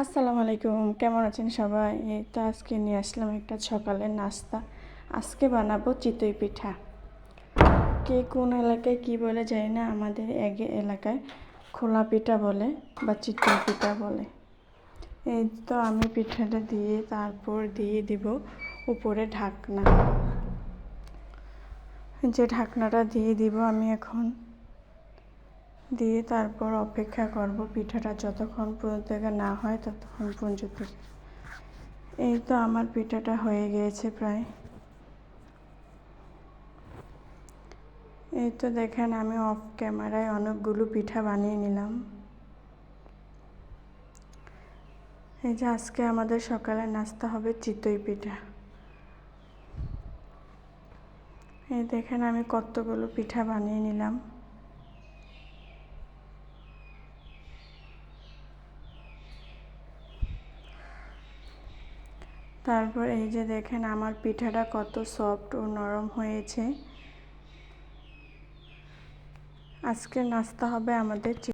আসসালামু আলাইকুম, কেমন আছেন সবাই? এই তো আজকে নিয়ে আসলাম একটা সকালের নাস্তা। আজকে বানাবো চিতই পিঠা। কে কোন এলাকায় কি বলে জানি না, আমাদের এগে এলাকায় খোলা পিঠা বলে বা চিতই পিঠা বলে। এই তো আমি পিঠাটা দিয়ে তারপর দিয়ে দিব উপরে ঢাকনা। যে ঢাকনাটা দিয়ে দিব আমি এখন। দিয়ে তারপর অপেক্ষা করব পিঠাটা যতক্ষণ পর্যন্ত না হয় ততক্ষণ পর্যন্ত। এই তো আমার পিঠাটা হয়ে গিয়েছে প্রায়। এই তো দেখেন আমি অফ ক্যামেরায় অনেকগুলো পিঠা বানিয়ে নিলাম। এই যে আজকে আমাদের সকালে নাস্তা হবে চিতই পিঠা। এই দেখেন আমি কতগুলো পিঠা বানিয়ে নিলাম। তারপর এই যে দেখেন আমার পিঠাটা কত সফট ও নরম হয়েছে। আজকে নাস্তা হবে আমাদের